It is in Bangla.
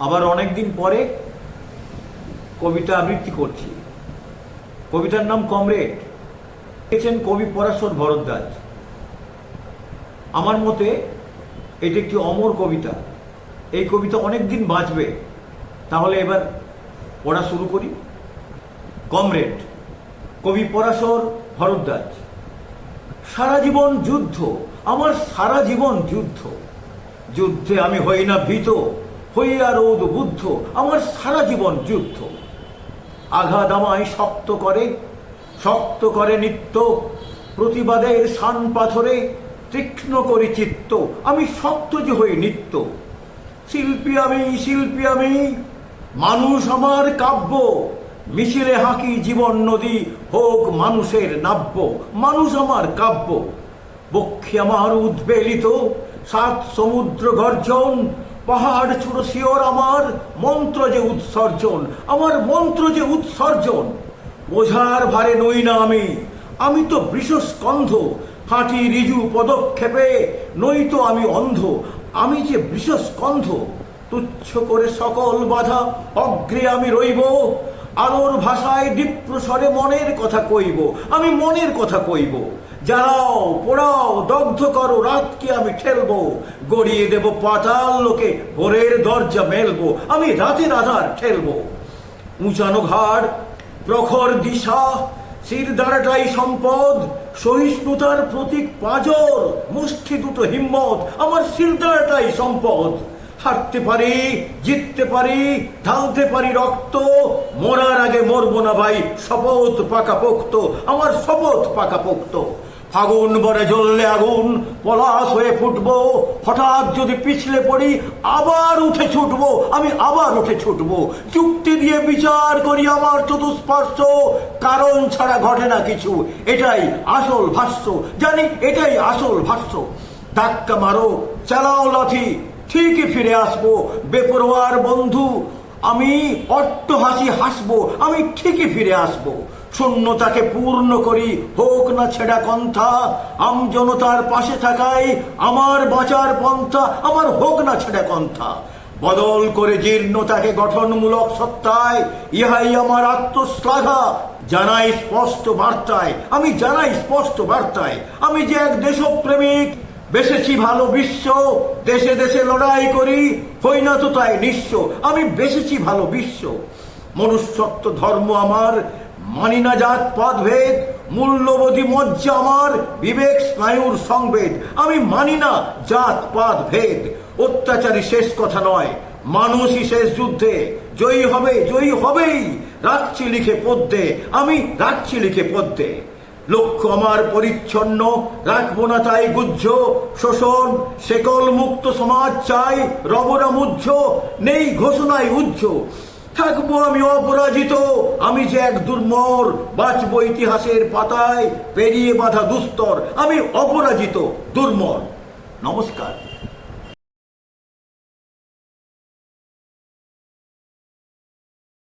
আবার অনেক দিন পরে কবিতা আবৃত্তি করছি। কবিতার নাম কমরেড। লিখেছেন কবি পরাশর ভরদ্বাজ। আমার মতে এটি একটি অমর কবিতা। এই কবিতা অনেক দিন বাঁচবে। তাহলে এবার পড়া শুরু করি। কমরেড, কবি পরাশর ভরদ্বাজ। সারা জীবন যুদ্ধ, আমার সারা জীবন যুদ্ধ। যুদ্ধে আমি হই না ভীত হই আর বুদ্ধ, আমার সারা জীবন যুদ্ধ। আঘাত আমায় শক্ত করে শক্ত করে নিত্য, প্রতিবাদের শান পাথরে তীক্ষ্ণ করি চিত্ত, আমি শক্ত যে হই নিত্য। শিল্পী আমি শিল্পী আমি, মানুষ আমার কাব্য, মিছিলে হাঁকি জীবন নদী হোক মানুষের নাব্য, মানুষ আমার কাব্য। বক্ষে আমার উদ্বেলিত, সাত সমুদ্র গর্জন পাহাড় ছোট শিওর, আমার মন্ত্র যে উৎসর্জন, আমার মন্ত্র যে উৎসর্জন। বোঝার ভারে নই না আমি আমি তো বৃষস্কন্ধ, হাঁটি রিজু পদক্ষেপে নই তো আমি অন্ধ, আমি যে বৃষস্কন্ধ, তুচ্ছ করে সকল বাধা অগ্রে আমি রইব আলোর ভাষায় ডিপ্রসরে মনের কথা কইব, আমি মনের কথা কইব। জ্বালাও, পোড়াও, দগ্ধ করো, রাতকে আমি ঠেলবো। গড়িয়ে দেব পাতাল লোকে, ভোরের দরজা মেলবো, আমি রাতের আধার ঠেলবো। উঁচানো ঘাড়, প্রখর দিশা, শির দ্বারাটাই সম্পদ, সহিষ্ণুতার প্রতীক পাজর মুষ্টি দুটো হিম্মত, আমার শির দ্বারাটাই সম্পদ। হারতে পারি, জিততে পারি, ঢালতে পারি রক্ত, মরার আগে মরবো না ভাই, শপথ পাকা পোক্ত আমার শপথ পাকা পোক্ত ফাগুন বরে জ্বললে আগুন, পলাশ হয়ে ফুটবো, হঠাৎ যদি পিছলে পড়ি, আবার উঠে ছুটব, আমি আবার উঠে ছুটব। যুক্তি দিয়ে বিচার করি আমার চতুষ্পার্শ্ব, কারণ ছাড়া ঘটে না কিছু, এটাই আসল ভাষ্য, জানি এটাই আসল ভাষ্য। ধাক্কা মারো, চালাও লাথি ঠিকই ফিরে আসব। বেপরোয়ার বন্ধু, আমি অট্ট হাসি হাসবো, আমি ঠিকই ফিরে আসব। শূন্যতাকে পূর্ণ করি, হোক না ছেঁড়া কন্থা আম জনতার পাশে থাকাই আমার বাঁচার পন্থা, আমার হোক না ছেঁড়া কন্থা বদল করে জীর্ণতাকে গঠনমূলক সত্তায়, ইহাই আমার আত্মশ্লাঘা। জানাই স্পষ্ট বার্তায়, আমি জানাই স্পষ্ট বার্তায়, আমি যে এক দেশপ্রেমিক বেসেছি ভালো বিশ্ব, দেশে দেশে লড়াই করি হই না তো তাই নিঃস্ব। আমি বেসেছি ভালো বিশ্ব। মনুষ্যত্ব ধর্ম আমার, মানি না জাত পদ ভেদ, মূল্যবোধী মজ্জা আমার, বিবেক, স্নায়ুর সংবেদ। আমি মানি না জাত, পাত ভেদ। অত্যাচারী শেষ কথা নয়, মানুষই শেষ যুদ্ধে। জয়ী হবে, জয়ী হবেই। রাখছি লিখে পদ্যে। আমি রাখছি লিখে পদ্যে। লক্ষ্য আমার পরিচ্ছন্ন, রাখব না তাই গুজ্জ, শোষণ, সেকল মুক্ত সমাজ চাই রবনা মুহ্য নেই ঘোষণায় উজ্জ। থাকব আমি অপরাজিত, আমি যে এক দুর্মর, বাঁচবো ইতিহাসের পাতায়, পেরিয়ে বাঁধা দুস্তর, আমি অপরাজিত, দুর্মর। নমস্কার।